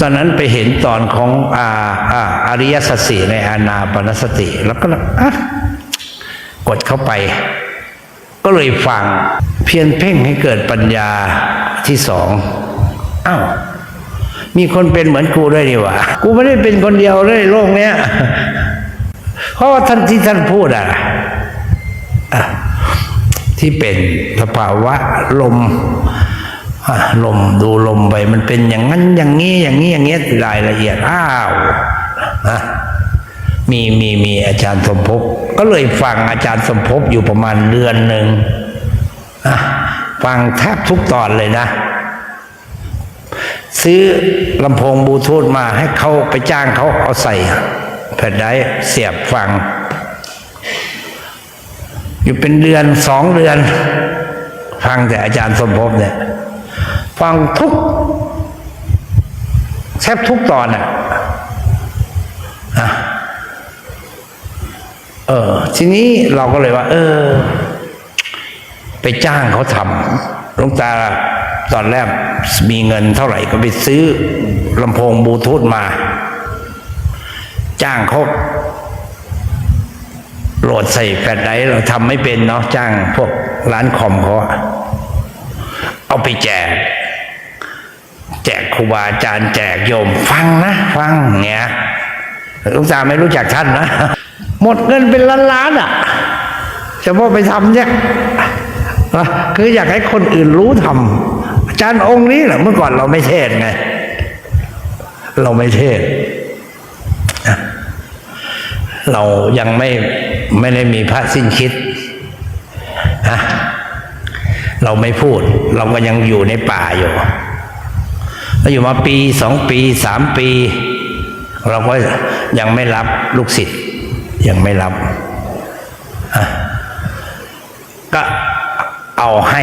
ตอนนั้นไปเห็นตอนของอาอาอริยสัจสีในอานาปนสติ แล้วก็กดเข้าไป ก็เลยฟังเพียรเพ่งให้เกิดปัญญาที่สองอ้าวมีคนเป็นเหมือนกูด้วยนี่ว่ากูไม่ได้เป็นคนเดียวเลยโลกเนี้ยเพราะว่าท่านที่ท่านพูดอะอะที่เป็นสภาวะลม ลมดูลมไปมันเป็นอย่างนั้นอย่างนี้อย่างนี้อย่างเงี้ยรายละเอียดอ้าวนะมีมีมีอาจารย์สมภพก็เลยฟังอาจารย์สมภพอยู่ประมาณเดือนหนึ่งฟังแทบทุกตอนเลยนะ ซื้อลำโพงบลูทูธมาให้เขาไปจ้างเขาเอาใส่แผ่นไดเสียบฟัง อยู่เป็นเดือนสองเดือน ฟังแต่อาจารย์สมภพเนี่ย ฟังทุกแทบทุกตอนอะอะเออ ทีนี้เราก็เลยว่า เออ ไปจ้างเขาทำหลวงตาตอนแรกมีเงินเท่าไหร่ก็ไปซื้อลำโพงบลูทูธมา จ้างเขาโหลดใส่แฟลชไดร์เราทำไม่เป็นเนาะจ้างพวกร้านคอมเขาเอาไปแจก แจกครูบาอาจารย์แจกโยม ฟังนะ ฟังเงี้ยลูกตาไม่รู้จักท่านนะหมดเงินเป็นล้านล้านๆอะจะว่าไปทำเนี่ยคืออยากให้คนอื่นรู้ทำอาจารย์องค์นี้แหละเมื่อก่อนเราไม่เทศไง เราไม่เทศ เรายังไม่ไม่ได้มีพระสิ้นคิดนะเราไม่พูด เราก็ยังอยู่ในป่าอยู่ เราอยู่มาปีสองปีสามปี เราก็ยังไม่รับลูกศิษย์ยังไม่รับก็เอาให้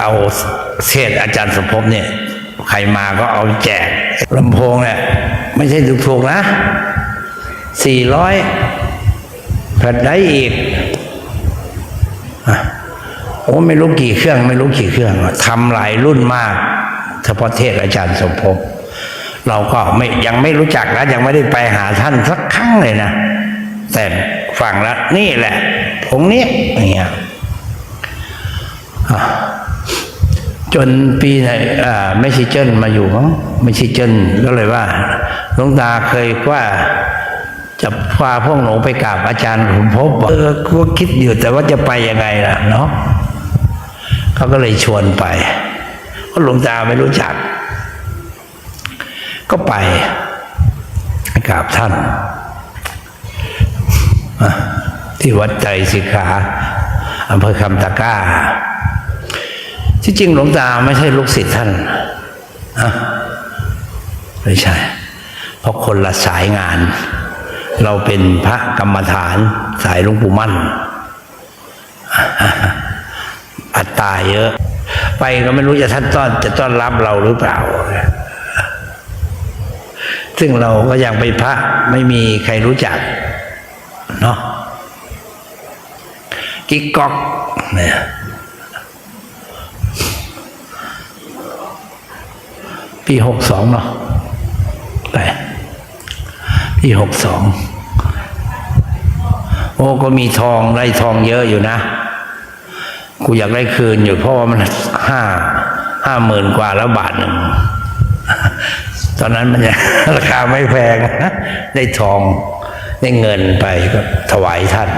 เอาเทศอาจารย์สมภพเนี่ย ใครมาก็เอาแจกลำโพงเนี่ยไม่ใช่ถูกๆนะสี่ร้อยแผ่นได้อีกอโอ้ไม่รู้กี่เครื่อง ไม่รู้กี่เครื่องทำหลายรุ่นมาก เฉพาะเทศอาจารย์สมภพเราก็ไม่ยังไม่รู้จักนะยังไม่ได้ไปหาท่านสักครั้งเลยนะ แต่ฟังแล้วนี่แหละองนี้อย่างเงี้ยจนปีไหนอ่าไม่ใช่เจิ้นมาอยู่มั้งไม่ใช่เจิ้นก็เลยว่าหลวงตาเคยว่าจะพาพวกหนูไปกราบอาจารย์ผมพบเออก็คิดอยู่แต่ว่าจะไปยังไงล่ะเนาะเขาก็เลยชวนไป ก็หลวงตาไม่รู้จัก ก็ไปกราบท่าน ที่วัดใจสิกขาอำเภอคำตะก้า ที่จริงหลวงตาไม่ใช่ลูกศิษย์ท่านอะไม่ใช่ เพราะคนละสายงาน เราเป็นพระกรรมฐานสายหลวงปู่มั่น อัตตาเยอะ ไปก็ไม่รู้จะท่านต้อนจะต้อนรับเราหรือเปล่า ซึ่งเราก็ยังเป็นพระไม่มีใครรู้จักเนาะกิ๊กก๊อกเนี่ยปีหกสองเนาะไปปีหกสองโอ้ก็มีทองได้ทองเยอะอยู่นะ กูอยากได้คืนอยู่เพราะว่ามันห้าห้าหมื่นกว่าแล้วบาทหนึ่งตอนนั้นมันยังราคาไม่แพงได้ทองได้เงินไปก็ถวายท่าน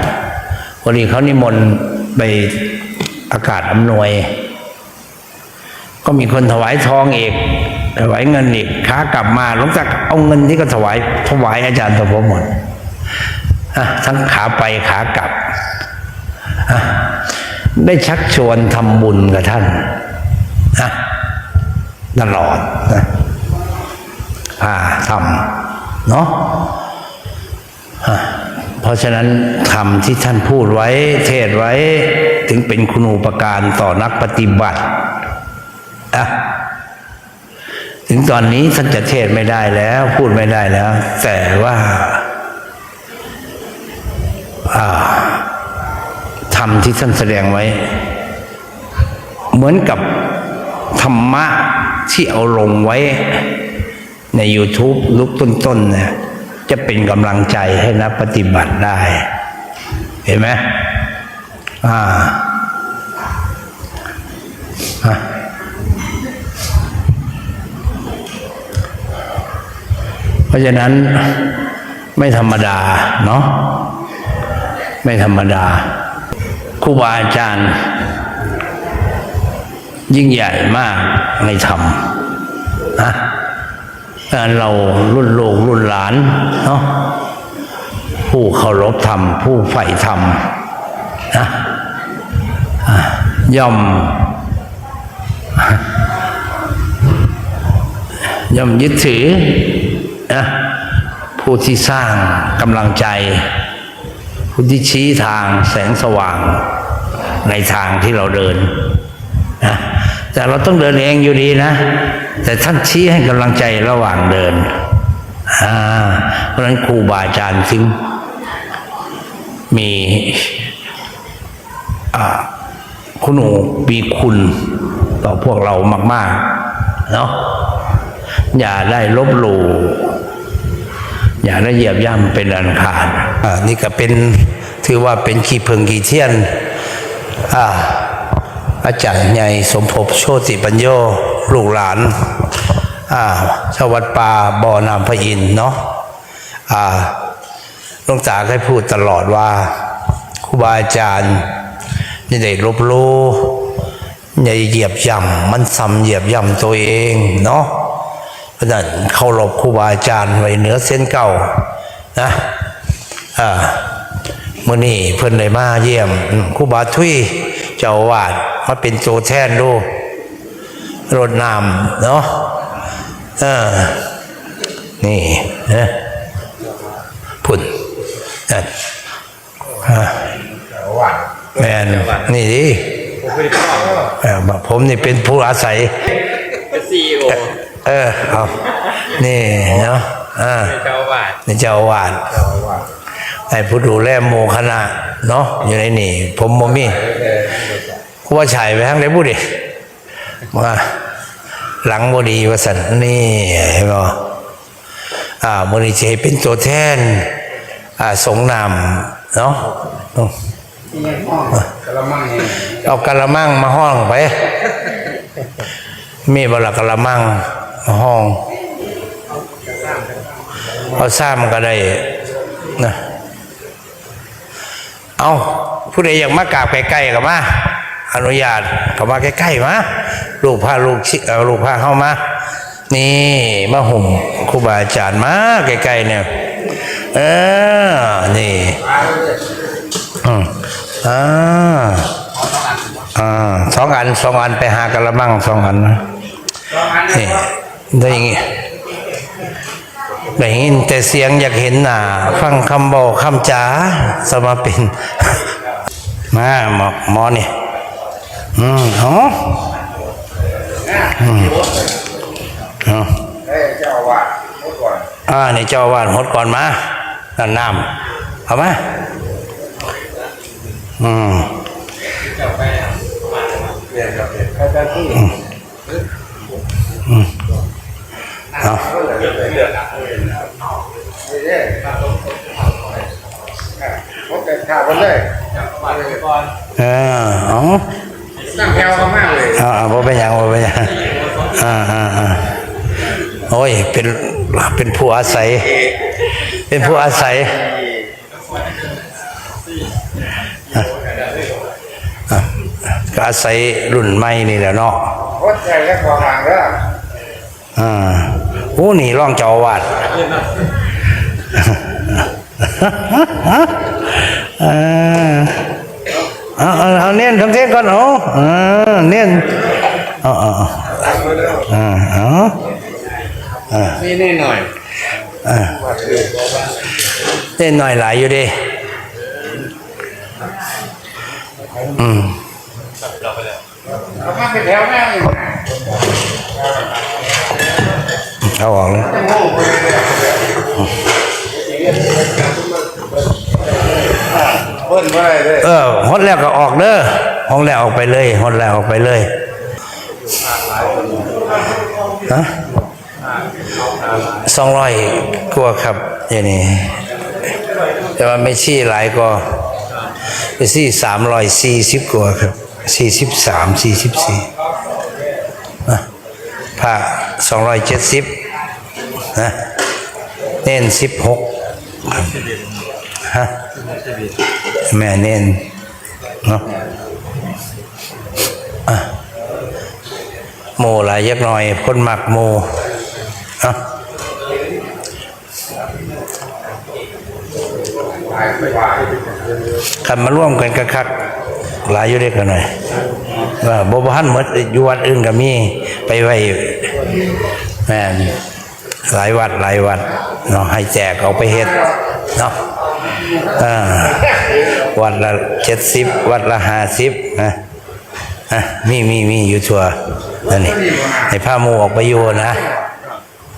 วันนี้เขานิมนต์ไปอากาศอำนวย ก็มีคนถวายทองอีกถวายเงินอีกขากลับมาหลวงจากเอาเงินที่ก็ถวายถวายอาจารย์สมภพหมดทั้งขาไปขากลับอะ ได้ชักชวนทำบุญกับท่านอะตลอดนะพาทำเนาะเพราะฉะนั้นธรรมที่ท่านพูดไว้ เทศไว้ถึงเป็นคุณูปการต่อนักปฏิบัติอะถึงตอนนี้ท่านจะเทศไม่ได้แล้ว พูดไม่ได้แล้ว แต่ว่า อ่า รมที่ท่านแสดงไว้ เหมือนกับธรรมะที่เอาลงไว้ใน YouTube ลุกต้นๆเนี่ยจะเป็นกำลังใจให้นักปฏิบัติได้ เห็นไหมอ่าอะเพราะฉะนั้นไม่ธรรมดาเนาะไม่ธรรมดา ครูบาอาจารย์ ยิ่งใหญ่มากในธรรมนะงานเรารุ่นลูกรุ่นหลานเนาะผู้เคารพธรรม ผู้ใฝ่ธรรมนะย่อม ย่อมยึดถือนะผู้ที่สร้างกำลังใจ ผู้ที่ชี้ทางแสงสว่างในทางที่เราเดินนะแต่เราต้องเดินเองอยู่ดีนะ แต่ท่านชี้ให้กำลังใจระหว่างเดินเพราะฉะนั้นครูบาอาจารย์ถึงมีคุณูมีคุณต่อพวกเรามาก ๆ เนาะอย่าได้ลบหลู่ อย่าได้เหยียบย่ำเป็นอันขาดอ่านี่ก็เป็นถือว่าเป็นขีเพึงขีเทียนอ่าอาจารย์ใหญ่สมภพโชติปัญโยลูกหลานอ่าชาววัดป่าบ่อนามพระอินเนาะอ่าหลวงตาเคยพูดตลอดว่าครูบาอาจารย์อย่ได้ลบลู่อย่าเหยียบย่ำมันซ้ำเหยียบย่ำตัวเองเนาะ นั้นเคารพครูบาอาจารย์ไว้เหนือเส้นเก่านะอ่ามื่อนี้เพิ่นได้มาเยี่ยมครูบาทุยเจ้าอาวาดมาเป็นโจแทนดูรดน้ำเนาะเออนี่นะพุ่นนั่นอ่าแมนนี่ดิเออบอกผมนี่เป็นผู้อาศัยเป็นซีโอ เออเอานี่เนาะอ่าเจ้าบาทนี่เจ้าวาดไอ้ผู้ดูแลโมคณะเนาะอยู่ในนี่ ผมบ่มีกูว่าฉายไปทางไหนบุดิมาหลังบดีวสันนี่เห็นบ่อ่ามือนี้จะเป็นตัวแทน อ่าสงนามเนาะเอากระมังเอากระมังมาห้องไป มีบลักกระมัง ห้องเอาซ้ำก็ได้นะเอาผู้ใดอยากมากราบใกล้ๆกับมาอนุญาตกับมาใกล้ๆมาลูกพาลูกชิลูกพาเข้ามา นี่มาห่มครูบาอาจารย์มาใกล้ๆเนี่ยเออนี่อืมอ่าอ่าสองอันสองอันไปหากระมังสองอันนะนี่ ได้ยังงี้ได้ยินแต่เสียงอยากเห็นหน้าฟังคำบอกคำจ๋าสมาเป็น มาหมอหมอนี่อืมอ๋ออืมอ๋อเจ้าวาสเมื่อก่อนอ่านี่เจ้าวาดหมดก่อนมาน้ำน้ำเอามาอืมเจ้าไป เรียนกับเรียนอาจารย์ที่เอาเลือกเลือกอะนี่เนี่ยผมเกิดข่าวกันเลยมาเลยก่อนเออเอานั่งแถวกันมากเลยอ่าบ่เป็นหยังบ่เป็นหยังอ่าอ่าอ่าโอ้ย เป็น เป็นผู้อาศัย เป็นผู้อาศัยอะอะก็อาศัยรุ่นใหม่นี่แหละเนาะโคตรใจและขอทางเด้ออ่า โอ้นี่ร่องเจ้าอาวาดอ่าเอาเอาเอเนียนทำเทศก่อนเอาเนียนเอาเอาเอาอ่เนี่นี่หน่อยเต้นหน่อยหลายอยู่ดิอืมเอามาเป็นแถวแม่เลยเอาออกเลย เพิ่นว่าอะไรเลยเออฮดแล้วก็ออกเด้อฮดแล้วออกไปเลยฮดแล้วออกไปเลยเฮะสองร้อยกว่าครับอย่างนี้แต่ว่าไม่ชี้หลายก็ไปซี่สามร้อยสี่สิบกว่าครับสี่สิบสามสี่สิบสี่ผ้าสองร้อยเจ็ดสิบ นะเน้นสิบหกฮะแม่เน้นเนาะโมหลายยักหน่อยคนหมักโมเนาะขันมาร่วมกันกระคักหลายอยู่เด็กกันหน่อยว่าบ่บ่ทันหมดอยู่วัดอื่นก็มีไปไว้แม่ หลายวัดหลายวัดเนาะให้แจกเอาไปเฮ็ดเนาะวัดละเจ็ดสิบวัดละห้าสิบนะอะมีมีมีอยู่ทั่วนั่นนี่ให้ผ้ามูออกไปอยู่นะ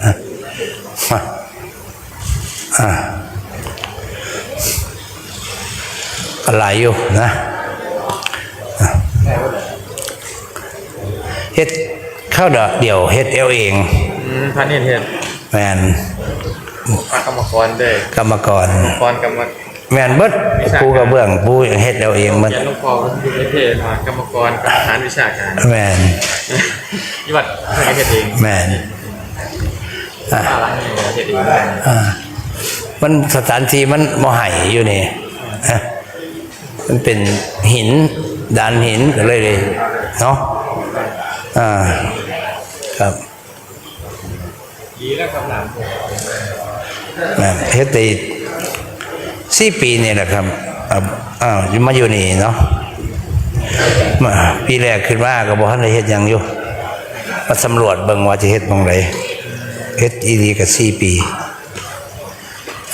อะอ่าก็หลายอยู่นะเฮ็ดข้าวดอกเดี่ยวเฮ็ดเอวเองพันเห็นเห็น แมนพระกรรมกรเด้อกรรมกรกรกรรมแมนเบิดปูกระเบื้องปูเฮ็ดเอวเองหมันเขียนหลวงพ่ออยู่ในเพจกรรมกรกับทหารวิชาการแมนยี่วัดเพื่อนเฮ็ดเองแมนอะร้านนี้เฮ็ดเองอ่ามันสถานที่มันมไห่อยู่นี่อะมันเป็นหินดานหินก็เลยเลยเนาะอ่าครับ ดีแล้วครับหลานะเฮ็ดได้สี่ปีนี่แหละครับอ่าอ้าวมาอยู่นี่เนาะมาปีแรกขึ้นมาก็บ่ทันได้เฮ็ดยังอยู่มาสำรวจเบิ่งว่าจะเฮ็ดตรงไหนเฮ็ดอีดีก็สี่ปี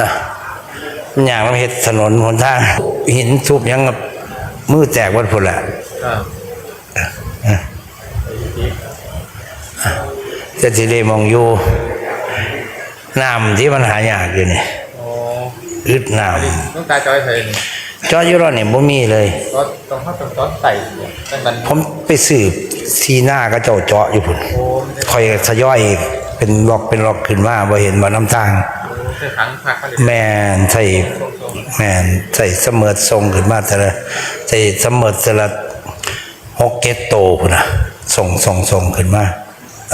อะอย่างมันเฮ็ดถนนหนทางหินทุบยังกับมือแตกวัดพุ่นแหละ ครับ จะสิได้มองอยู่น้ำที่มันหายากอยู่นี่โอ้อึดน้ต้องตาจอยใส่นี่ำจอดอยู่รอนี่บ่มีเลย ก็ต้องเข้าต้องต้นใส่ตั้งแต่ผมไปสืบทีหน้าก็เจ้าเจาะอยู่พุ่นโอ้ไม่ได้คอยทยอยเป็นล็อกเป็นล็อกขึ้นมาบ่เห็นว่าน้ำทาง โอ้ใส่ครั้งพักเขาเลยแม่นใส่แม่นใส่เสมอทรงขึ้นมาแต่ละใส่เสมอแต่ละหกเก็ตโตพุ่นน่ะส่งส่งส่งขึ้นมา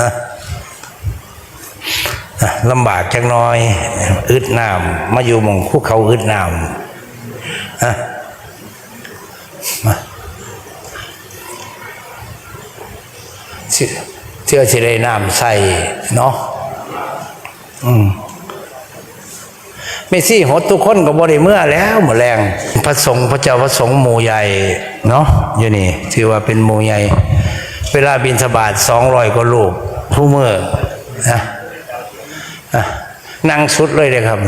อะอะ ลำบากจักน้อย อึดน้ำมาอยู่มองคุกเขาอึดน้ำอะเชื่อเชื่อสิได้น้ำใส่เนาะอืมไม่ซี่หดทุกคนก็บริเมื่อแล้วหมดแรงพระสงฆ์พระเจ้าพระสงฆ์หมู่ใหญ่เนาะอยู่นี่ถือว่าเป็นหมู่ใหญ่ เวลาบินสบาทสองร้อยกว่าลูกผู้เมื่อนะ นั่งสุดเลยเลยครับ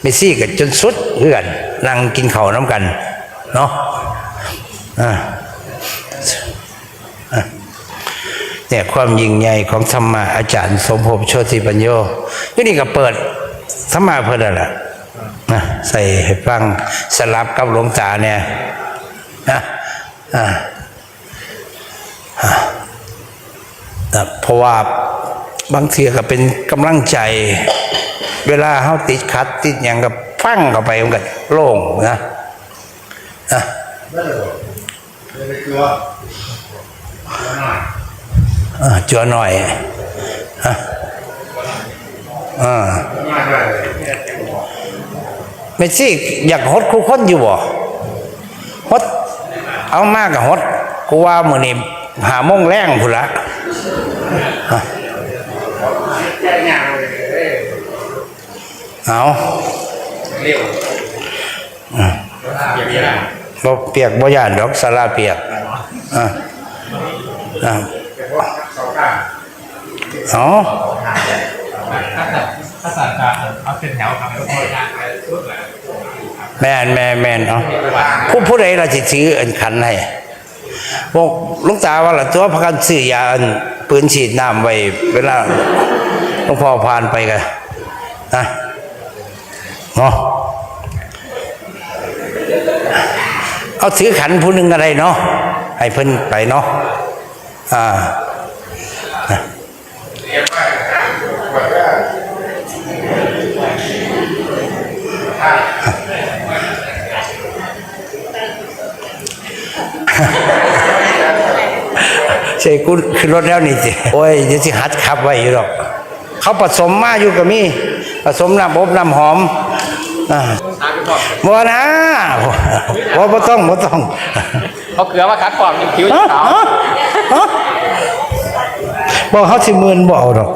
ไม่ซี่กับจนสุดเพื่อนนั่งกินข้าวน้ำกัน เนาะเนี่ยความยิ่งใหญ่ของธรรมะอาจารย์ สมภพโชติปัญโยอยู่นี่ก็เปิดธรรมะเพื่อนแหละนะใส่ให้ฟังสลับกับหลวงตาเนี่ยนะอ่าอ่าแต่เพราะว่า บางทีก็เป็นกำลังใจ เวลาเขาติดขัด ติดอย่างกับฟังเข้าไปมันก็โล่งนะอะจัวหน่อยอะอ่าไม่สิอยากฮดคุกคนอยู่บ่ฮดเอามากกับฮดกูว่ามือนี้หาโมงแรงพุ่นละ ฮะเอาเร็วเบียร์บ่เปียกบ่ย่านดอกสาราเปียกอะอะเอาภาษาตาเอาเป็นแถวครับทุกคนแม่นแม่นแม่นเอาผู้ผู้ใดล่ะสิถืออันขันให้บอกหลุงตาว่าล่ะตัวพากันซื้อยาอันปืนฉีดน้ำไว้เวลาหลว งพอผ่านไปกันนะเนาะเอาถือขันผู้หนึ่งอะไรเนาะให้เพิ่นไปเนาะอ่าใช่กูขึ้นรถแล้วนี่สิโอ้ยเดี๋ยวสิหัดขับไว้อยู่หรอก เขาผสมมาอยู่กับมีผสมน้ำอบน้ำหอมอ่าหาพี่พ่อบ่นะบ่บ่ต้องบ่ต้องเขาเกลือมาคัดความผิวฮะขาวฮะฮะบ่เขาสิหมื่นบ่เอาดอก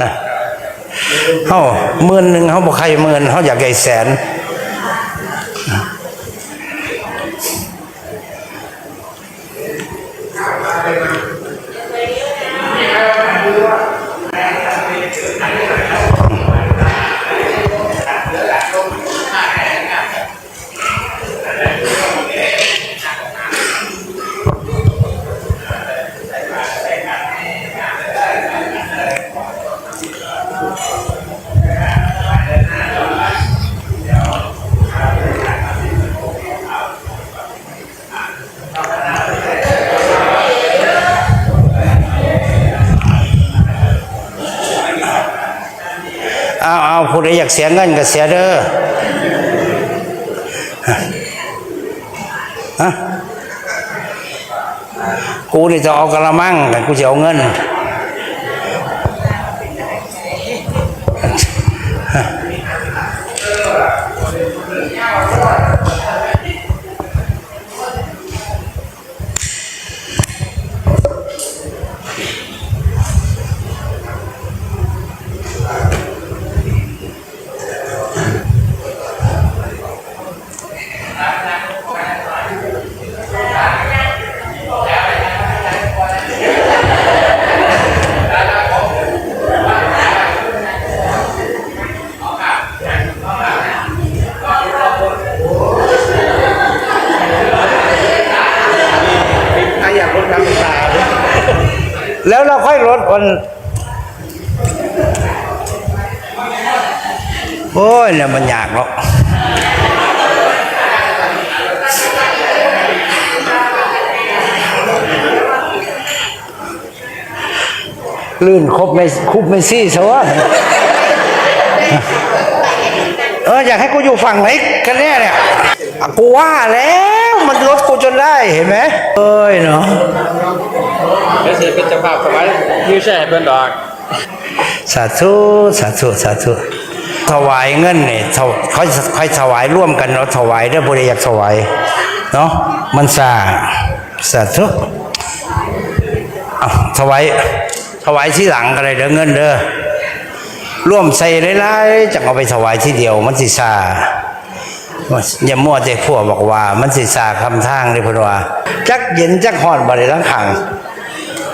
อะเฮาหมื่นหนึงเฮาบ่ใครหมื่นเฮาอยากได้แสน ผู้ใดอยากเสียเงินก็เสียเด้อฮะฮะกูนี่จะเอากระมังแต่กูจะเอาเงิน แล้วเราค่อยลดวันโอ้ยเนี่ยมันยากหรอกลื่นครบไม่คุบไม่ซี่ซะวะเอออยากให้กูอยู่ฝั่งไหนกันแน่เนี่ยกูว่าแล้วมันลดกูจนได้เห็นไหมเอ้ยเนาะ เดี๋ยวเสียเป็นเจ้าภาพสบายวิวแชร์เพื่อนดอกสาธุสาธุสาธุถวายเงินเนี่ยเขาเขาถวายร่วมกันเราะถวายเด้อบริยากถวายเนาะมันสาสาธุเอถวายถวายที่หลังกันเลยเด้อเงินเด้อร่วมใส่หลายๆจะเอาไปถวายที่เดียว มันสิซาอย่ามั่วแต่พวกบอกว่า มันสิซาคำทางเลยพนว่าจักเย็นจักหอนบ่ได้ลังขัง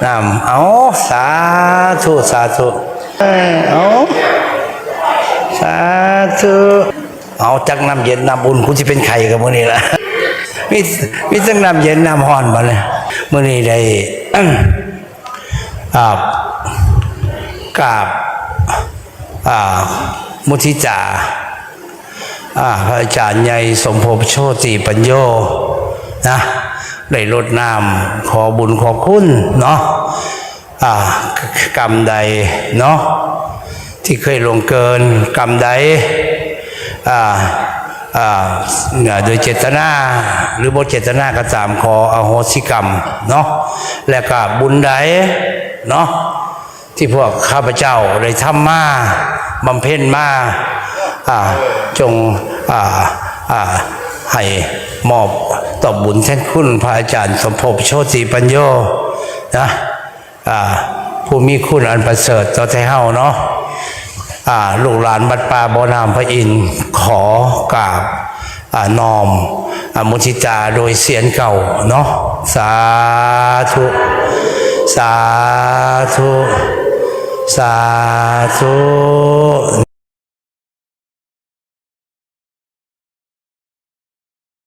นำเอาสาธุสาธุเอ้ยเอาสาธุเอาจักน้ำเย็นน้ำบุญกูจะเป็นไข่กับมื้อนี้ละมีมีทั้งน้ำเย็นน้ำห้อนมาเลยมื้อนี้ได้อ่ากราบอ่ามุทิจาอ่าพระอาจารย์ใหญ่สมภพโชติปัญโยนะ ได้ลดน้ำขอบุญขอคุณเนาะอ่ากรรมใดเนาะที่เคยลงเกินกรรมใดอ่าอ่าโดยเจตนาหรือบ่เจตนาก็ตามขออโหสิกรรมเนาะและก็บุญใดเนาะที่พวกข้าพเจ้าได้ทำมาบำเพ็ญมาจงให้มอบ อบบุญแทนคุณพระอาจารย์สมภพโชติปัญโยนะอ่าผู้มีคุณอันประเสริฐต่อใจเฮาเนาะอ่าลูกหลานบัดป่าบอน้ำพระอินขอกราบอ่านอมอมุทิตาโดยเสียนเก่าเนาะสาธุ สาธุ สาธุ